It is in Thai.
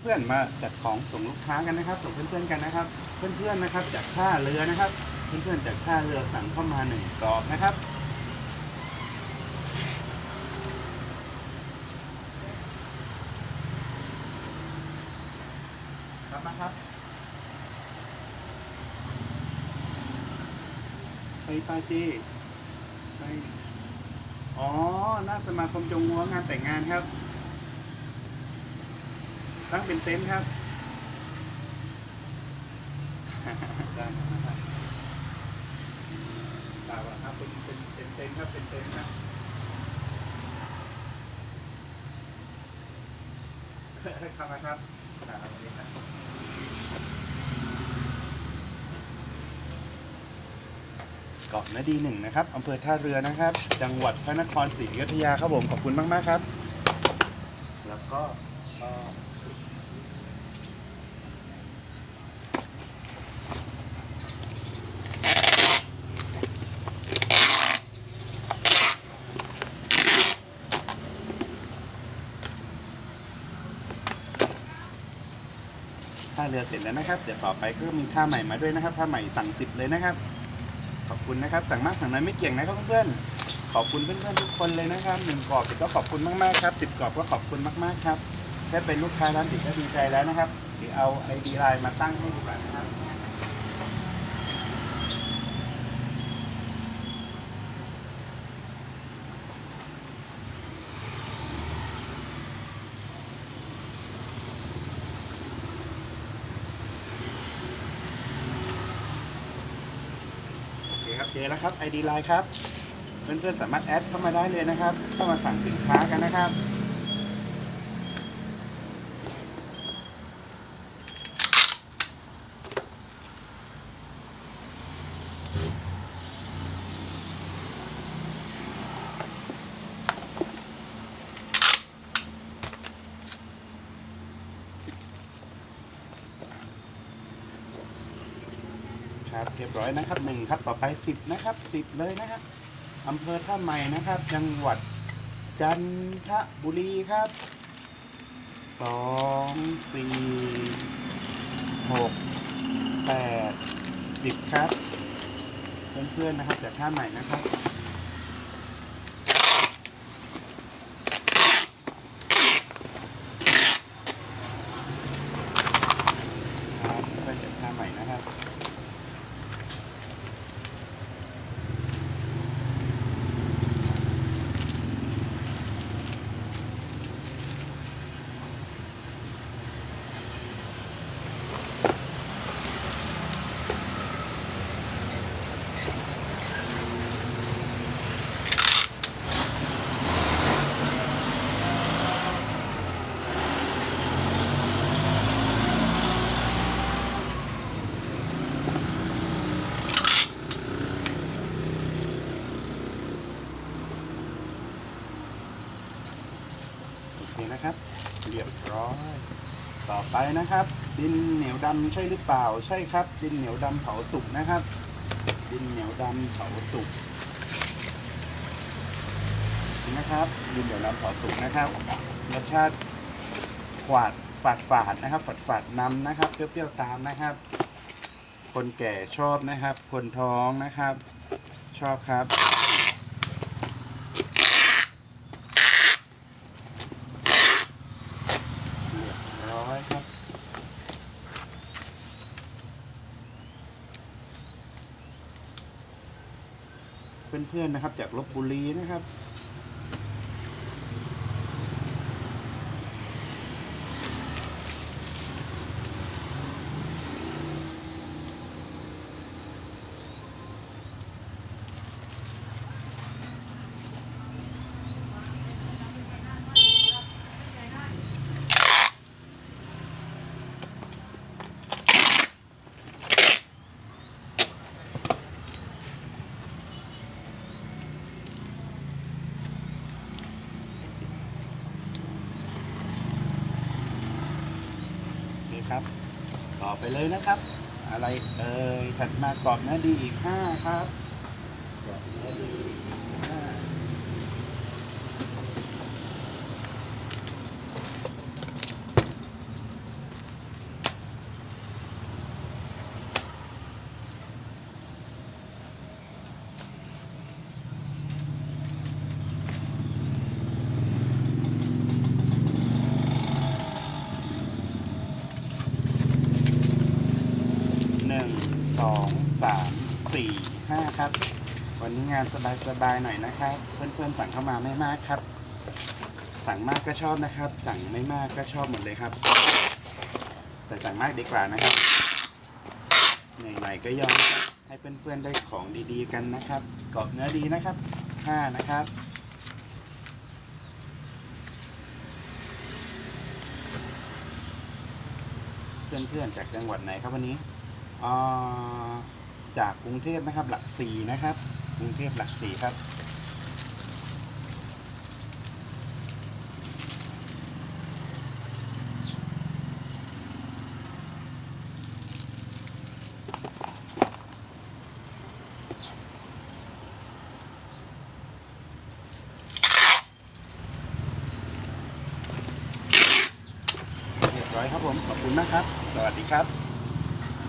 เพื่อนมาจัดของส่งลูกค้ากันนะครับ ส่งเพื่อนๆกันนะครับ เพื่อนๆนะครับจากท่าเรือนะครับ เพื่อนๆจากท่าเรือสั่งเข้ามาหนึ่งกรอบนะครับครับมาครับไปปาจีไปอ๋อหน้าสมาคมจงหัวงานแต่งงานครับ ตั้งเป็นเต็นท์ครับได้นะครับเปล่าครับเป็นเป็นเป็นเต็นท์ครับเป็นเต็นท์ครับเข้ามาครับครับสวัสดีครับเกาะนาดีหนึ่งนะครับอำเภอท่าเรือนะครับ จังหวัดพระนครศรีอยุธยาครับผม ขอบคุณมาก ๆ ครับ แล้วก็ ท่าเรือเสร็จแล้วนะครับ เดี๋ยวต่อไปก็มีท่าใหม่มาด้วยนะครับท่าใหม่สั่งสิบเลยนะครับ ขอบคุณนะครับ สั่งมากสั่งน้อยไม่เกี่ยงนะครับเพื่อนๆขอบคุณเพื่อนๆทุกคนเลยนะครับหนึ่งกรอบก็ขอบคุณมากๆครับสิบกรอบก็ขอบคุณมากๆครับแค่เป็นลูกค้าร้านติดก็ดีใจแล้วนะครับที่เอาไอดีไลน์มาตั้งให้ดูกันนะครับ เคครับเจอแล้วครับ ID Line ครับ เพื่อนๆสามารถแอดเข้ามาได้เลยนะครับ เข้ามาสั่งสินค้ากันนะครับ เรียบร้อยนะครับหนึ่งครับ ต่อไปสิบนะครับสิบเลยนะครับอำเภอท่าใหม่นะครับ จังหวัดจันทบุรีครับสองสี่หกแปดสิบครับ เพื่อนๆนะครับจากท่าใหม่นะครับครับเพื่อนจากท่าใหม่นะครับ นะครับ เรียบร้อย ต่อไปนะครับ ดินเหนียวดำใช่หรือเปล่า ใช่ครับ ดินเหนียวดำเผาสุกนะครับ ดินเหนียวดำเผาสุกนี่นะครับ ดินเหนียวดำเผาสุกนะครับ รสชาติขวาดฝาดฝาดๆนะครับ ฝาดฝาดๆนำนะครับ เปรี้ยวๆตามนะครับ คนแก่ชอบนะครับ คนท้องนะครับ ชอบครับเรียบร้อยครับ เพื่อนๆนะครับ จากลบบุรีนะครับ โอเครับต่อไปเลยนะครับ อะไรเอ่ยถัดมากรอบเนื้อดีอีกห้าครับกรอบเนื้อดีอีกห้า สองสามสี่ห้าครับ วันนี้งานสบายๆหน่อยนะครับ เพื่อนๆสั่งเข้ามาไม่มากครับ สั่งมากก็ชอบนะครับ สั่งไม่มากก็ชอบหมดเลยครับ แต่สั่งมากดีกว่านะครับไหนๆก็ยอมให้เพื่อนๆได้ของดีๆกันนะครับกรอบเนื้อดีนะครับห้านะครับเพื่อนๆจากจังหวัดไหนครับวันนี้ จากกรุงเทพนะครับ หลักสี่นะครับ กรุงเทพหลักสี่ครับ เรียบร้อยครับผม ขอบคุณมากครับ สวัสดีครับ